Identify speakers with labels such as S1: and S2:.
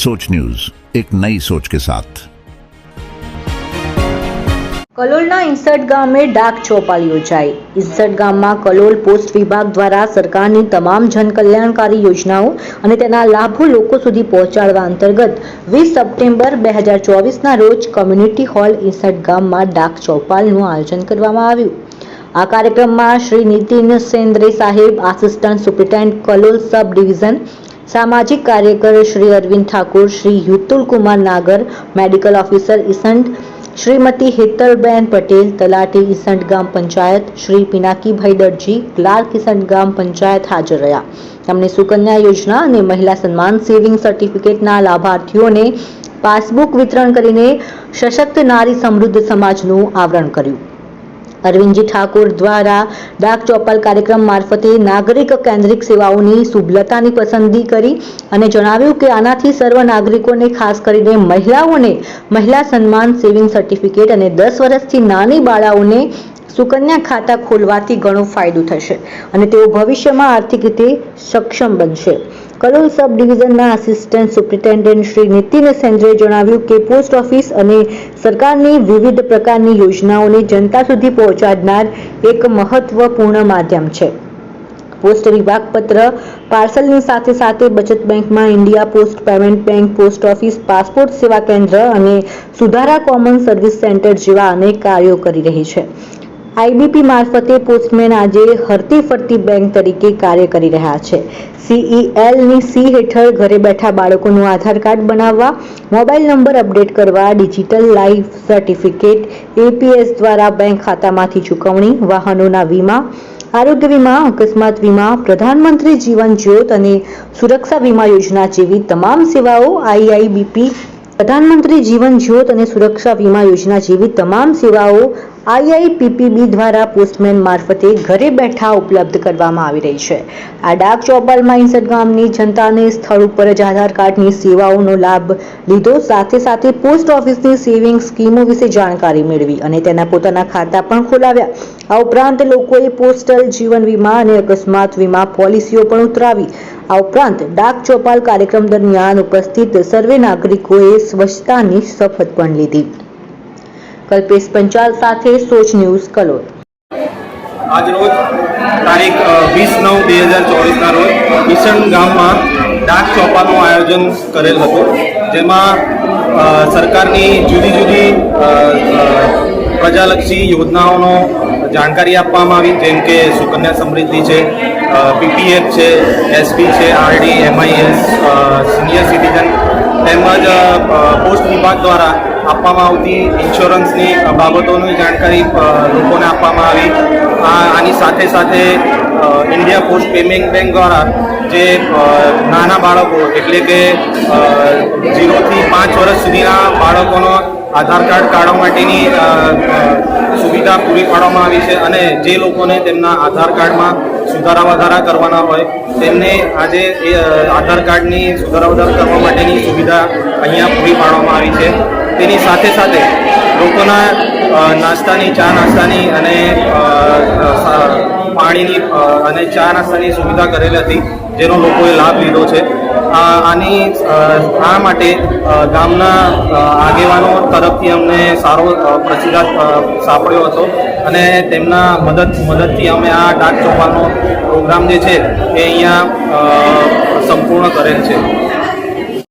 S1: सोच न्यूज एक नई सोच के साथ
S2: કલોલના ઇન્સર્ટ ગામે ડાક ચોપાલ યોજાઈ ઇન્સર્ટ ગામમાં કલોલ પોસ્ટ વિભાગ દ્વારા સરકારની તમામ જનકલ્યાણકારી યોજનાઓ અને તેના લાભો લોકો સુધી પહોંચાડવા અંતર્ગત વીસ સપ્ટેમ્બર બે હજાર ચોવીસના રોજ કોમ્યુનિટી હોલ ઇન્સર્ટ ગામમાં ડાક ચોપાલનું આયોજન કરવામાં આવ્યું આ કાર્યક્રમમાં શ્રી નીતિન સેન્દ્રે સાહેબ assistant superintendent Kalol sub division સામાજિક કાર્યકર શ્રી અરવિંદ ઠાકુર, શ્રી યુતુલ કુમાર નાગર, મેડિકલ ઓફિસર ઇસંટ શ્રીમતી હેતલબેન પટેલ, તલાટી ઇસંટ ગામ પંચાયત, શ્રી પિનાકીભાઈ દરજી, ક્લાર્ક ઇસંટ ગામ પંચાયત હાજર રહ્યા. તેમણે સુકન્યા યોજના અને મહિલા સન્માન સેવિંગ સર્ટિફિકેટના લાભાર્થીઓને પાસબુક વિતરણ કરીને સશક્ત નારી સમૃદ્ધ સમાજનું આવરણ કર્યું. અરવિંદજી ઠાકુર દ્વારા ડાક ચોપાલ કાર્યક્રમ મારફતે નાગરિક કેન્દ્રિક સેવાઓની સુલભતાની પસંદગી કરી અને જણાવ્યું કે આનાથી સર્વ નાગરિકોને, ખાસ કરીને મહિલાઓને, મહિલા સન્માન, સેવિંગ સર્ટિફિકેટ અને દસ વર્ષથી નાની બાળાઓને સુકન્યા ખાતા ખોલવાથી ઘણો ફાયદો થશે અને તેઓ ભવિષ્યમાં આર્થિક રીતે સક્ષમ બનશે. કલોલ સબ ડિવિઝનના આસિસ્ટન્ટ સુપ્રિન્ટેન્ડન્ટ શ્રી નીતિન સેન્દ્રે જણાવ્યું કે પોસ્ટ ઓફિસ અને સરકારની વિવિધ પ્રકારની યોજનાઓને જનતા સુધી પહોંચાડનાર એક મહત્વપૂર્ણ માધ્યમ છે. પોસ્ટ વિભાગ પત્ર પાર્સલની સાથે સાથે બચત બેંકમાં India post payment bank, post office, passport Seva Kendra અને સુધારા કોમન સર્વિસ સેન્ટર જેવા અનેક કાર્યો કરી રહી છે. આઈબીપી મારફતે પોસ્ટમેન આજે હરતી ફરતી બેંક તરીકે કાર્ય કરી રહ્યા છે. સીઈએલની સી હેઠળ ઘરે બેઠા બાળકોનું આધાર કાર્ડ બનાવવા, મોબાઈલ નંબર અપડેટ કરવા, ડિજિટલ લાઈફ સર્ટિફિકેટ, એપીએસ દ્વારા બેંક ખાતામાંથી ચૂકવણી, વાહનોના વીમા, આરોગ્ય વીમા, અકસ્માત વીમા, પ્રધાનમંત્રી જીવન જ્યોત અને સુરક્ષા વીમા યોજના જેવી તમામ સેવાઓ આઈઆઈબીપી, પ્રધાનમંત્રી જીવન જ્યોત અને સુરક્ષા વીમા યોજના જેવી તમામ સેવાઓ આઈઆઈપીપીબી દ્વારા પોસ્ટમેન મારફતે ઘરે બેઠા ઉપલબ્ધ કરવામાં આવી રહી છે. આ ડાક ચોપાલમાં ઇન્સર્ટ ગામની જનતાને સ્થળ ઉપર જ આધાર કાર્ડની સેવાઓનો લાભ લીધો. સાથે સાથે પોસ્ટ ઓફિસની સેવિંગ સ્કીમો વિશે જાણકારી મેળવી અને તેના પોતાના ખાતા પણ ખોલાવ્યા. આ ઉપરાંત લોકોએ પોસ્ટલ જીવન વીમા અને અકસ્માત વીમા પોલિસીઓ પણ ઉતરાવી. આ ઉપરાંત ડાક ચોપાલ કાર્યક્રમ દરમિયાન ઉપસ્થિત સર્વે નાગરિકોએ સ્વચ્છતાની શપથ પણ લીધી. કલ્પેશ પંચાલ સાથે સોચ ન્યૂઝ કલોલ.
S3: આજ રોજ તારીખ વીસ નવ બે હજાર ચોવીસના રોજ મિશન ગામમાં ડાક ચોપાનું આયોજન કરેલ હતું. જેમાં સરકારની જુદી જુદી પ્રજાલક્ષી યોજનાઓનો જાણકારી આપવામાં આવી, જેમ કે સુકન્યા સમૃદ્ધિ છે પીપીએફ છે એસપી છે આરડી એમઆઈએસ સિનિયર સિટીઝન તેમજ પોસ્ટ વિભાગ દ્વારા આપવામાં આવતી ઇન્સ્યોરન્સની બાબતોની જાણકારી લોકોને આપવામાં આવી. આની સાથે સાથે ઇન્ડિયા પોસ્ટ પેમેન્ટ બેંક દ્વારા જે નાના બાળકો એટલે કે ઝીરોથી પાંચ વર્ષ સુધીના બાળકોનો આધાર કાર્ડ કાઢવા માટેની સુવિધા પૂરી પાડવામાં આવી છે અને જે લોકોને તેમના આધાર કાર્ડમાં સુધારા વધારા કરવાના હોય, તેમને આજે એ આધાર કાર્ડની સુધારા વધારા કરવા માટેની સુવિધા અહીંયા પૂરી પાડવામાં આવી છે. તેની સાથે સાથે લોકોના નાસ્તાની, ચા નાસ્તાની અને પાણીની અને ચા નાસ્તાની સુવિધા કરેલી હતી, જેનો લોકોએ લાભ લીધો છે. આની આ માટે ગામના આગેવાનો તરફથી અમને સારો પ્રતિસાદ સાંપડ્યો હતો. અને તેમના મદદ મદદથી અમે આ ડાક ચોપાનો પ્રોગ્રામ જે છે એ અહીંયા સંપૂર્ણ કરેલ છે.